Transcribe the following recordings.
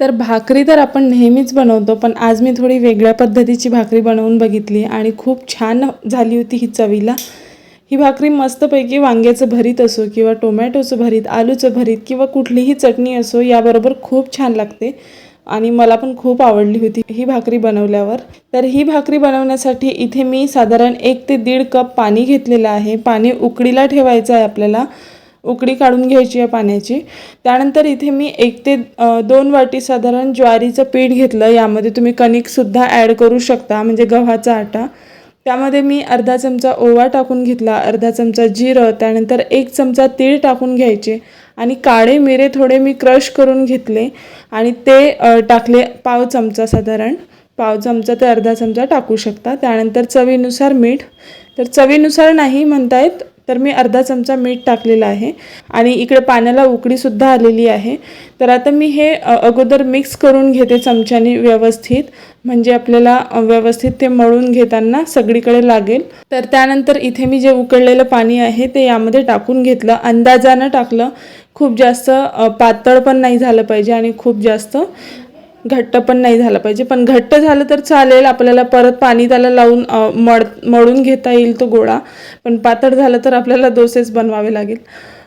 तर भाकरी तर आपण नेहमीच बनवतो पण आज मी थोडी वेगळ्या पद्धतीची भाकरी बनवून बघितली आणि खूप छान झाली होती ही चवीला. ही भाकरी मस्तपैकी वांग्याचं भरीत असो किंवा टोमॅटोचं भरीत आलूचं भरीत किंवा कुठलीही चटणी असो याबरोबर खूप छान लागते आणि मला पण खूप आवडली होती ही भाकरी बनवल्यावर. तर ही भाकरी बनवण्यासाठी इथे मी साधारण एक ते दीड कप पाणी घेतलेलं आहे. पाणी उकडीला ठेवायचं आहे आपल्याला. उकडी काढून घ्यायची आहे पाण्याची. त्यानंतर इथे मी एक ते दोन वाटी साधारण ज्वारीचं पीठ घेतलं. यामध्ये तुम्ही कणिकसुद्धा ॲड करू शकता म्हणजे गव्हाचा आटा. त्यामध्ये मी अर्धा चमचा ओवा टाकून घेतला अर्धा चमचा जिरं त्यानंतर एक चमचा तीळ टाकून घ्यायचे आणि काळे मिरे थोडे मी क्रश करून घेतले आणि ते टाकले पाव चमचा साधारण. पाव चमचा ते अर्धा चमचा टाकू शकता. त्यानंतर चवीनुसार मीठ. तर चवीनुसार नाही म्हणतायत तर मी अर्धा चमचा मीठ टाकलेलं आहे. आणि इकडे पाण्याला उकडीसुद्धा आलेली आहे. तर आता मी हे अगोदर मिक्स करून घेते चमच्याने व्यवस्थित. म्हणजे आपल्याला व्यवस्थित ते मळून घेताना सगळीकडे लागेल. तर त्यानंतर इथे मी जे उकळलेलं पाणी आहे ते यामध्ये टाकून घेतलं. अंदाजानं टाकलं. खूप जास्त पातळ पण नाही झालं पाहिजे आणि खूप जास्त घट्ट पण नाही झालं पाहिजे. पण घट्ट झालं तर चालेल. आपल्याला परत पाणी त्याला लावून मळ मळून घेता येईल तो गोळा. पण पातळ झालं तर आपल्याला डोसेच बनवावे लागेल.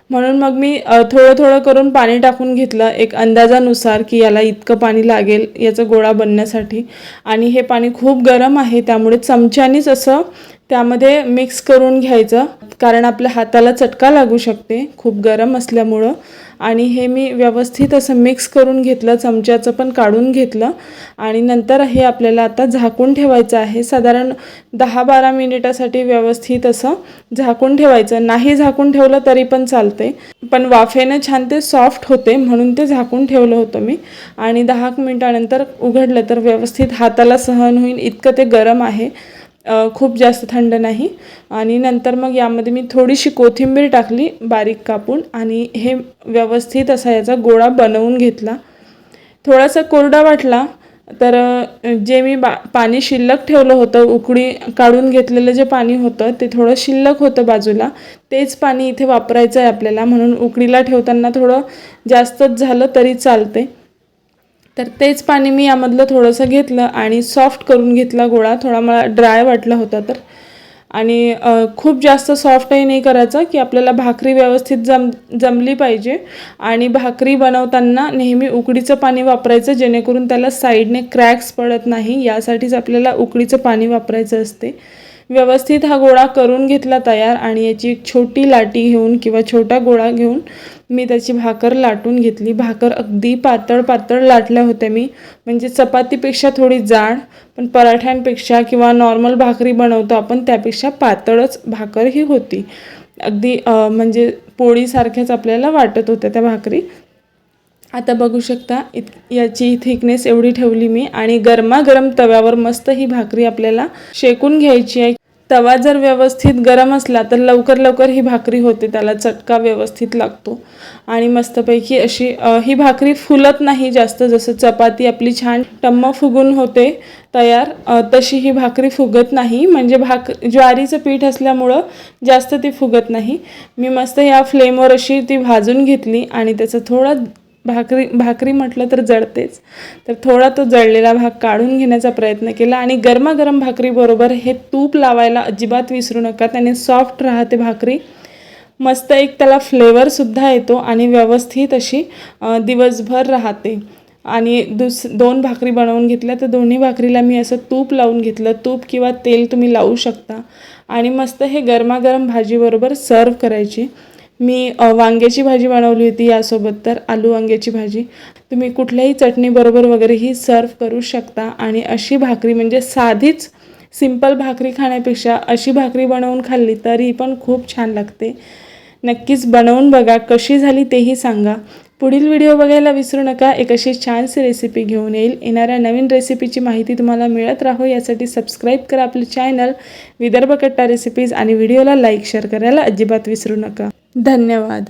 म्हणून मग मी थोडं थोडं करून पाणी टाकून घेतलं एक अंदाजानुसार की याला इतकं पाणी लागेल याचा गोळा बनण्यासाठी. आणि हे पाणी खूप गरम आहे त्यामुळे चमच्यानीच असं त्यामध्ये मिक्स करून घ्यायचं. कारण आपल्या हाताला चटका लागू शकते. खूप गरम असल्यामुळं. आणि हे मी व्यवस्थित असं मिक्स करून घेतलं चमच्याचं पण काढून घेतलं. आणि नंतर हे आपल्याला आता झाकून ठेवायचं आहे. साधारण दहा बारा मिनिटासाठी व्यवस्थित असं झाकून ठेवायचं. नाही झाकून ठेवलं तरी पण चालते. पण वाफेनं छान ते सॉफ्ट होते म्हणून ते झाकून ठेवलं होतं मी. आणि दहा मिनिटानंतर उघडलं तर व्यवस्थित हाताला सहन होईल. इतकं ते गरम आहे. खूप जास्त थंड नाही. आणि नंतर मग यामध्ये मी थोडीशी कोथिंबीर टाकली बारीक कापून आणि हे व्यवस्थित असा याचा गोळा बनवून घेतला. थोडासा कोरडा वाटला तर जे मी बा पाणी शिल्लक ठेवलं होतं उकडी काढून घेतलेलं जे पाणी होतं ते थोडं शिल्लक होतं बाजूला. तेच पाणी इथे वापरायचं आहे आपल्याला म्हणून उकडीला ठेवताना थोडं जास्तच झालं तरी चालते तर तेच पाणी मी यामधलं थोडंसं घेतलं आणि सॉफ्ट करून घेतला गोळा. थोडा मला ड्राय वाटला होता तर. आणि खूप जास्त सॉफ्टही नाही करायचं की आपल्याला भाकरी व्यवस्थित जम जमली पाहिजे. आणि भाकरी बनवताना नेहमी उकडीचं पाणी वापरायचं जेणेकरून त्याला साईडने क्रॅक्स पडत नाही. यासाठीच आपल्याला उकडीचं पाणी वापरायचं असते. व्यवस्थित हा गोळा करून घेतला तयार आणि याची एक छोटी लाटी घेऊन किंवा छोटा गोळा घेऊन मी त्याची भाकर लाटून घेतली. भाकर अगदी पातळ पातळ लाटल्या होत्या मी. म्हणजे चपातीपेक्षा थोडी जाड पण पराठ्यांपेक्षा किंवा नॉर्मल भाकरी बनवतो आपण त्यापेक्षा पातळच भाकर ही होती. अगदी म्हणजे पोळीसारख्याच आपल्याला वाटत होत्या त्या भाकरी. आता बघू शकता इत याची थिकनेस एवढी ठेवली मी आणि गरमागरम तव्यावर मस्त ही भाकरी आपल्याला शेकून घ्यायची आहे. तवा जर व्यवस्थित गरम असला तर लवकर लवकर ही भाकरी होते त्याला चटका व्यवस्थित लागतो. आणि मस्तपैकी अशी ही भाकरी फुलत नाही जास्त जसं चपाती आपली छान टम्म फुगून होते तयार तशी ही भाकरी फुगत नाही. म्हणजे भाक ज्वारीचं पीठ असल्यामुळं जास्त ती फुगत नाही. मी मस्त या फ्लेमवर अशी ती भाजून घेतली आणि त्याचं थोडं भाकरी भाकरी म्हटलं तर जळतेच. तर थोडा तो जळलेला भाग काढून घेण्याचा प्रयत्न केला आणि गरमागरम भाकरीबरोबर हे तूप लावायला अजिबात विसरू नका. त्याने सॉफ्ट राहते भाकरी. मस्त एक त्याला फ्लेवरसुद्धा येतो आणि व्यवस्थित अशी दिवसभर राहते. आणि दुस दोन भाकरी बनवून घेतल्या तर दोन्ही भाकरीला मी असं तूप लावून घेतलं. तूप किंवा तेल तुम्ही लावू शकता. आणि मस्त हे गरमागरम भाजीबरोबर सर्व करायची. मी वांग्याची भाजी बनवली होती यासोबत तर आलू वांग्याची भाजी. तुम्ही कुठल्याही चटणीबरोबर वगैरे ही सर्व करू शकता आणि अशी भाकरी म्हणजे साधीच सिंपल भाकरी खाण्यापेक्षा अशी भाकरी बनवून खाल्ली तरी पण खूप छान लागते. नक्कीच बनवून बघा कशी झाली तेही सांगा. पुढील व्हिडिओ बघायला विसरू नका एक अशी छानशी रेसिपी घेऊन येईल. येणाऱ्या नवीन रेसिपीची माहिती तुम्हाला मिळत राहो यासाठी सबस्क्राईब करा आपलं चॅनल विदर्भ कट्टा रेसिपीज आणि व्हिडिओला लाईक शेअर करायला अजिबात विसरू नका. धन्यवाद.